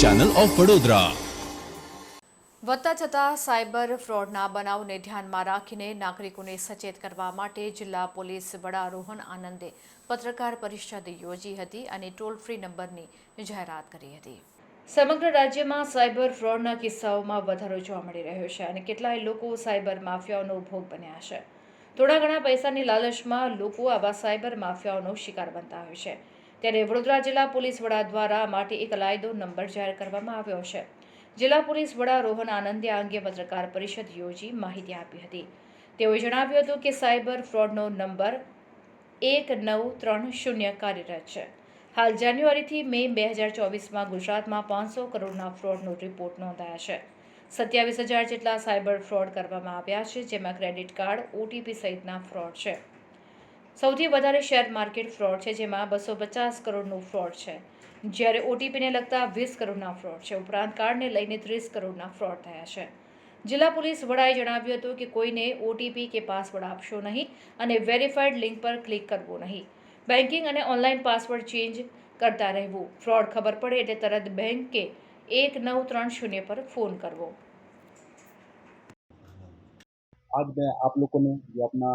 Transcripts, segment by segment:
Channel of Vadodara વધતા જતા cyber ફ્રોડના બનાવને ધ્યાનમાં રાખીને નાગરિકોને સચેત કરવા માટે જિલ્લા પોલીસ વડા રોહન આનંદે પત્રકાર પરિષદ યોજી હતી અને ટોલ ફ્રી નંબરની જાહેરાત કરી હતી. સમગ્ર રાજ્યમાં સાયબર ફ્રોડના કિસ્સાઓમાં વધારો જોવા મળી રહ્યો છે અને કેટલાય લોકો સાયબર માફિયાઓનો ભોગ બન્યા છે. થોડા ઘણા પૈસાની લાલચમાં લોકો આવા સાયબર માફિયાઓનો શિકાર બનતા હોય છે. ત્યારે વડોદરા જિલ્લા પોલીસ વડા દ્વારા માટે એક લાયદો નંબર જાહેર કરવામાં આવ્યો છે. જિલ્લા પોલીસ વડા રોહન આનંદે આ અંગે પત્રકાર પરિષદ યોજી માહિતી આપી હતી. તેઓએ જણાવ્યું હતું કે સાયબર ફ્રોડનો નંબર એક નવ ત્રણ શૂન્ય કાર્યરત છે. હાલ જાન્યુઆરીથી મે બે હજાર ચોવીસમાં ગુજરાતમાં પાંચસો કરોડના ફ્રોડનો રિપોર્ટ નોંધાયા છે. સત્યાવીસ હજાર જેટલા સાયબર ફ્રોડ કરવામાં આવ્યા છે, જેમાં ક્રેડિટ કાર્ડ, ઓટીપી સહિતના ફ્રોડ છે. સૌથી વધારે શેર માર્કેટ ફ્રોડ છે જેમાં બસો પચાસ કરોડનું ફ્રોડ છે જ્યારે ઓટીપીને લગતા વીસ કરોડના ફ્રોડ છે ઉપરાંત કાર્ડને લઈને ત્રીસ કરોડના ફ્રોડ થયા છે જિલ્લા પોલીસ વડાએ જણાવ્યું હતું કે કોઈને ઓટીપી કે પાસવર્ડ આપશો નહીં અને વેરીફાઈડ લિંક પર ક્લિક કરવું નહીં બેન્કિંગ અને ઓનલાઈન પાસવર્ડ ચેન્જ કરતા રહેવું ફ્રોડ ખબર પડે એટલે તરત બેંક કે એક નવ ત્રણ શૂન્ય પર ફોન કરવો आज मैं आप लोगों ने जो अपना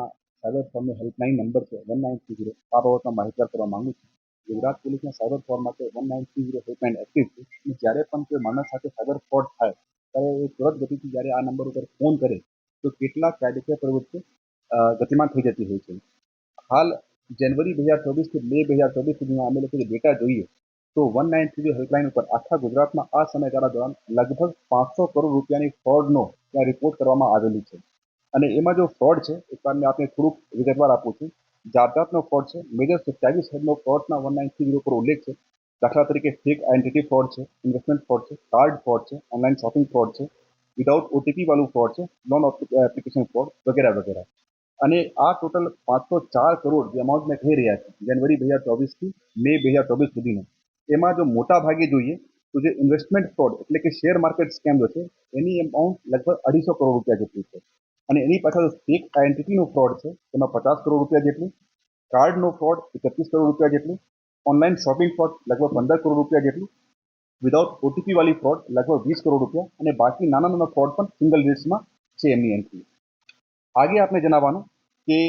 સાયબર ફોર્મ હેલ્પલાઇન નંબર છે વન નાઇન થ્રી ઝીરો આ બાબતમાં માહિતગાર કરવા માંગુ છું. ગુજરાત પોલીસના સાયબર ફ્રોડ માટે one nine three zero helpline active છે. જ્યારે પણ કોઈ માણસ સાથે સાયબર ફ્રોડ થાય, ત્યારે એ તુરંત ગતિથી જ્યારે આ નંબર ઉપર ફોન કરે, તો કેટલાક કાયદેસર પ્રવૃત્તિ ગતિમાન થઈ જતી હોય છે. હાલ જાન્યુઆરી બે હજાર ચોવીસથી બે બે હજાર ચોવીસ સુધીમાં અમે લોકો ડેટા જોઈએ, તો વન નાઇન થ્રી હેલ્પલાઇન ઉપર આખા ગુજરાતમાં આ સમયગાળા દરમિયાન લગભગ પાંચસો કરોડ રૂપિયાની ફ્રોડનો ત્યાં રિપોર્ટ કરવામાં આવેલી છે. અને એમાં જો ફ્રોડ છે એ તમને આપણે થોડુંક વિગતવાર આપું છું. જાત ફ્રોડ છે મેજર સત્યાવીસ હેડનો ફ્રોડના વન નાઇન થ્રી પર ઉલ્લેખ છે. દાખલા તરીકે ફેક આઇડેન્ટિટી ફ્રોડ છે ઇન્વેસ્ટમેન્ટ ફ્રોડ છે કાર્ડ ફ્રોડ છે ઓનલાઈન શોપિંગ ફ્રોડ છે વિદાઉટ ઓટીપી વાળું ફ્રોડ છે લોન એપ્લિકેશન ફ્રોડ વગેરે વગેરે. અને આ ટોટલ પાંચસો ચાર કરોડ જે અમાઉન્ટ મેં કહી રહ્યા છે જાન્યુઆરી બે હજાર ચોવીસથી મે બે હજાર ચોવીસ સુધીનો. એમાં જો મોટા ભાગે જોઈએ, તો જે ઇન્વેસ્ટમેન્ટ ફ્રોડ એટલે કે શેર માર્કેટ સ્કેમ છે, એની અમાઉન્ટ લગભગ અઢીસો કરોડ રૂપિયા જેટલી છે. અને એની પાછળ એક આઈડેન્ટિટીનો ફ્રોડ છે. એમાં પચાસ કરોડ રૂપિયા જેટલું કાર્ડનો ફ્રોડ એકત્રીસ કરોડ રૂપિયા જેટલી ઓનલાઈન શોપિંગ ફ્રોડ લગભગ પંદર કરોડ રૂપિયા જેટલું વિધાઉટ ઓટીપી વાળી ફ્રોડ લગભગ વીસ કરોડ રૂપિયા અને બાકી નાના નાના ફ્રોડ પણ સિંગલ ડિજિટ્સમાં છે એમની એન્ટ્રી આગે આપણે જણાવવાનું કે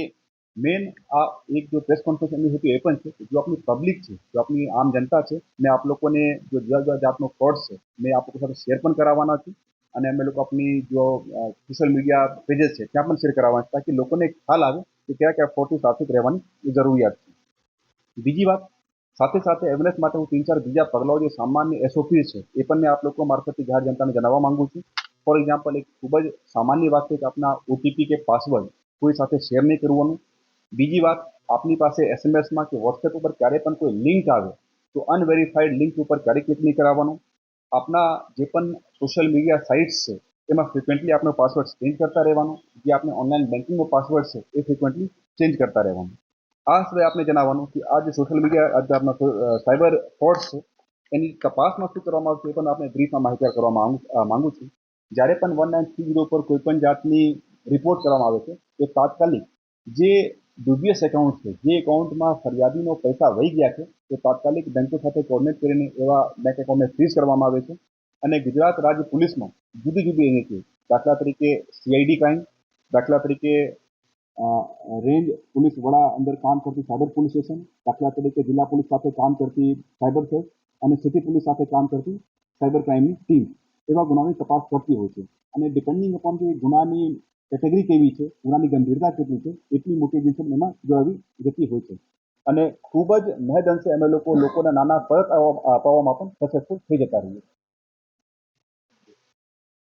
મેન આ એક જો પ્રેસ કોન્ફરન્સ એમની હતું એ પણ છે જો આપણી પબ્લિક છે, જો આપણી આમ જનતા છે, મેં આપ લોકોને જો જુદા જુદા જાતનો ફ્રોડ છે, મેં આપ લોકો સાથે શેર પણ કરાવવાના છે અને અમે લોકો આપણી જો સોશિયલ મીડિયા પેजेस છે, ત્યાં પણ શેર કરાવવાના છે, તાકી લોકોને એક ખ્યાલ આવે કે કયા કયા ફ્રોડથી સાવચેત રહેવાની જરૂરિયાત છે. બીજી વાત, સાથે સાથે એવેરનેસ માટે હું તીન ચાર બીજા પગલાઓ જે સામાન્ય એસઓપી છે, એ પણ મેં આપ લોકો મારફતથી જાહેર જનતાને જણાવવા માંગુ છું. ફોર એક્ઝામ્પલ એક ખૂબ જ સામાન્ય વાત છે કે આપના ઓટીપી કે પાસવર્ડ કોઈ સાથે શેર નહીં કરવાનું. બીજી વાત, આપની પાસે એસએમએસમાં કે વોટ્સએપ ઉપર ક્યારે પણ કોઈ લિંક આવે, તો અનવેરીફાઈડ લિંક ઉપર ક્યારે ક્લિક નહીં કરાવવાનું. આપના જે પણ સોશિયલ મીડિયા સાઇટ્સ છે, એમાં ફ્રિકવન્ટલી આપનો પાસવર્ડ ચેન્જ કરતા રહેવાનો, જે આપણે ઓનલાઈન બેન્કિંગનો પાસવર્ડ છે, એ ફ્રિકવન્ટલી ચેન્જ કરતા રહેવાનું. આ સિવાય આપણે જણાવવાનું કે આ જે સોશિયલ મીડિયા આપણા સાયબર ફ્રોડ છે, એની તપાસમાં શું કરવામાં આવશે એ પણ આપણે બ્રીફમાં માહિતી કરવા માંગુ છું. જ્યારે પણ વન નાઇન થ્રી ઝીરો પર કોઈ પણ જાતની રિપોર્ટ કરવામાં આવે છે, તો તાત્કાલિક જે ડુબિયસ એકાઉન્ટ છે, જે એકાઉન્ટમાં ફરિયાદીનો પૈસા વહી ગયા છે તે તાત્કાલિક બેન્કો સાથે કોર્ડિનેટ કરીને એવા બેંક એકાઉન્ટને ફ્રીઝ કરવામાં આવે છે. અને ગુજરાત રાજ્ય પોલીસમાં જુદી જુદી એજન્સીઓ દાખલા તરીકે સીઆઈડી ક્રાઇમ દાખલા તરીકે રેન્જ પોલીસ વડા અંદર કામ કરતી સાયબર પોલીસ સ્ટેશન, દાખલા તરીકે જિલ્લા પોલીસ સાથે કામ કરતી સાયબર સેલ અને સિટી પોલીસ સાથે કામ કરતી સાયબર ક્રાઇમની ટીમ. એવા ગુનાની તપાસ કરતી હોય છે. અને ડિપેન્ડિંગ અપોન કે ગુનાની કેટેગરી કેવી છે, ગુનાની ગંભીરતા કેટલી છે, એટલી મોટી એજન્સી એમાં જોડાવી જતી હોય છે. અને ખૂબ જ મહેદ અંશે અમે લોકો, લોકોના નાના પરત અપાવવામાં પણ સક્સેસફુલ થઈ જતા રહીએ.